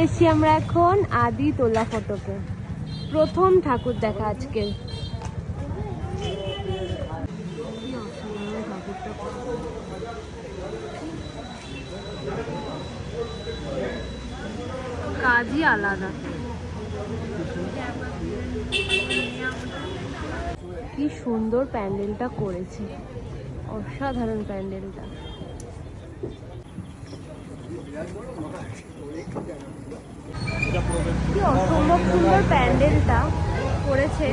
এসছি আমরা এখন আদি তোলা ফটোকে প্রথম ঠাকুর দেখা আজকে। কাজই আলাদা। কি সুন্দর প্যান্ডেলটা করেছে। অসাধারণ প্যান্ডেলটা। কি সুন্দর প্যান্ডেলটা করেছে।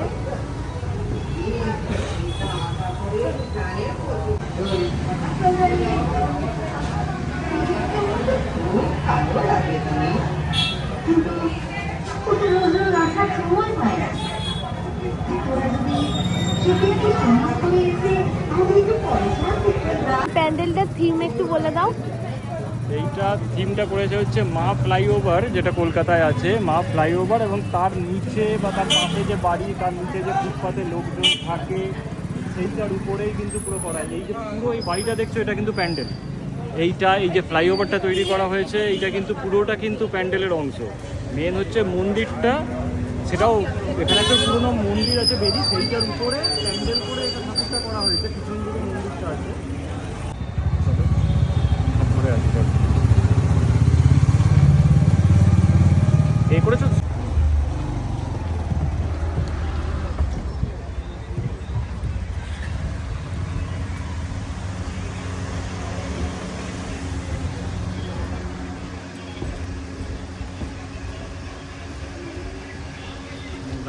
প্যান্ডেলটার থিম একটু বলে দাও। এইটা থিমটা করেছে হচ্ছে মা ফ্লাইওভার, যেটা কলকাতায় আছে। মা ফ্লাইওভার এবং তার নিচে বা তার পাশে যে বাড়ি, তার নিচে যে ফুটপাতে লোকজন থাকে, সেইটার উপরেই কিন্তু পুরো করা। এই যে পুরো এই বাড়িটা দেখছ, এটা কিন্তু প্যান্ডেল। এইটা, এই যে ফ্লাইওভারটা তৈরি করা হয়েছে, এইটা কিন্তু পুরোটা কিন্তু প্যান্ডেলের অংশ। মেন হচ্ছে মন্দিরটা, সেটাও এখানে একটা পুরোনো মন্দির আছে বেরি সেইটার উপরে প্যান্ডেল করে এটা ঠাকুরটা করা হয়েছে। পিছন দিকে মন্দিরটা আছে চলো, ঘুরে আসি চলো। এ করেছ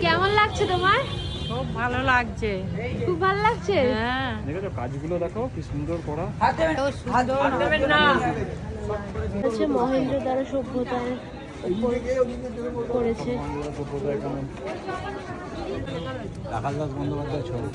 কেমন লাগছে তোমার? খুব ভালো লাগছে। খুব ভালো লাগছে? হ্যাঁ। কাজগুলো দেখো কি সুন্দর করা। হচ্ছে মহেন্দ্র দ্বারা সভ্যতার উপর করেছে। রাখাল দাস বন্দ্যোপাধ্যায় ছবি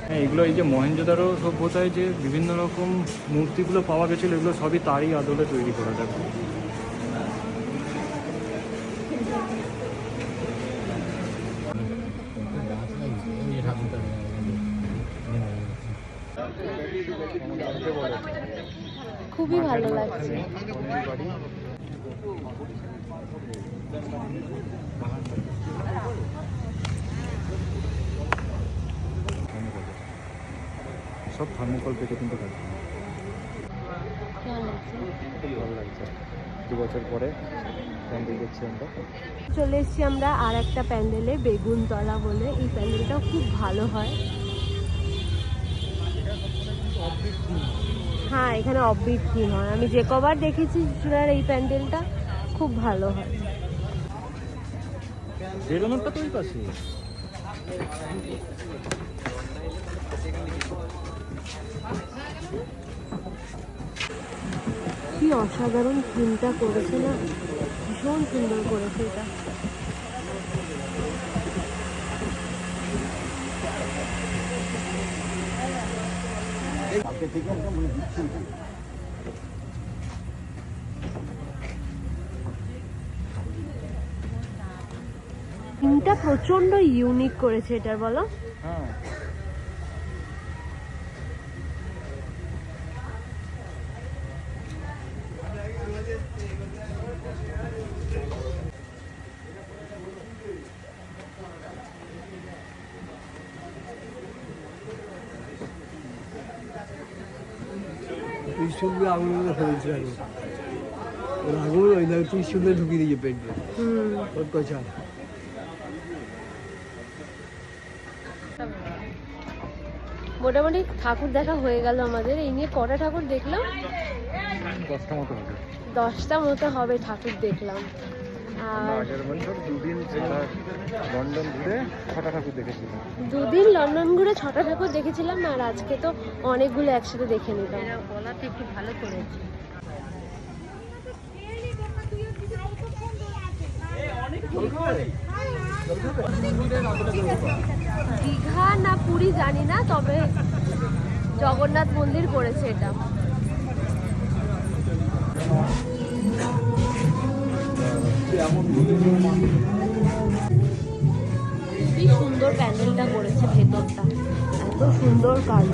হ্যাঁ এগুলো এই যে মহেঞ্জোদারো সভ্যতায় যে বিভিন্ন রকম মূর্তিগুলো পাওয়া গেছিল, এগুলো সবই তারই আদলে তৈরি করা দেখো খুবই ভালো লাগছে। সব থার্মোকল পেতে কিন্তু দু বছর পরে চলে এসেছি আমরা আর একটা প্যান্ডেলে, বেগুনতলা বলে। এই প্যান্ডেলটাও খুব ভালো হয়। হ্যাঁ এখানে থিম হয়। আমি যে কবার দেখেছি চুড়ার এই প্যান্ডেলটা। খুব ভালো হয়। বেরোনোরটা তো ওই পাশে কি অসাধারণ থিমটা করেছে না? ভীষণ সুন্দর করেছে এটা। থিমটা প্রচণ্ড ইউনিক করেছে এটার বলো। হ্যাঁ। ত্রিশুল দিয়ে আগুন হয়েছে আগে। আগুন ওই ত্রিশুল দিয়ে ঢুকিয়ে দিয়েছে পেটে হুম। ওর কচা মোটামুটি ঠাকুর দেখা হয়ে গেল আমাদের। এই নিয়ে কটা ঠাকুর দেখলাম? দশটা মতো হবে। দশটা মতো হবে ঠাকুর দেখলাম। আর আগের বছর দুদিন লন্ডন ঘুরে ছটা ঠাকুর দেখেছিলাম। দুদিন লন্ডন ঘুরে ছটা ঠাকুর দেখেছিলাম আর আজকে তো অনেকগুলো একসাথে দেখে নিলাম। বলাতে একটু ভালো করেছে। দীঘা না পুরী জানি না, তবে জগন্নাথ মন্দির করেছে এটা। খুবই সুন্দর প্যান্ডেলটা করেছে ভেতরটা। এত সুন্দর কাজ।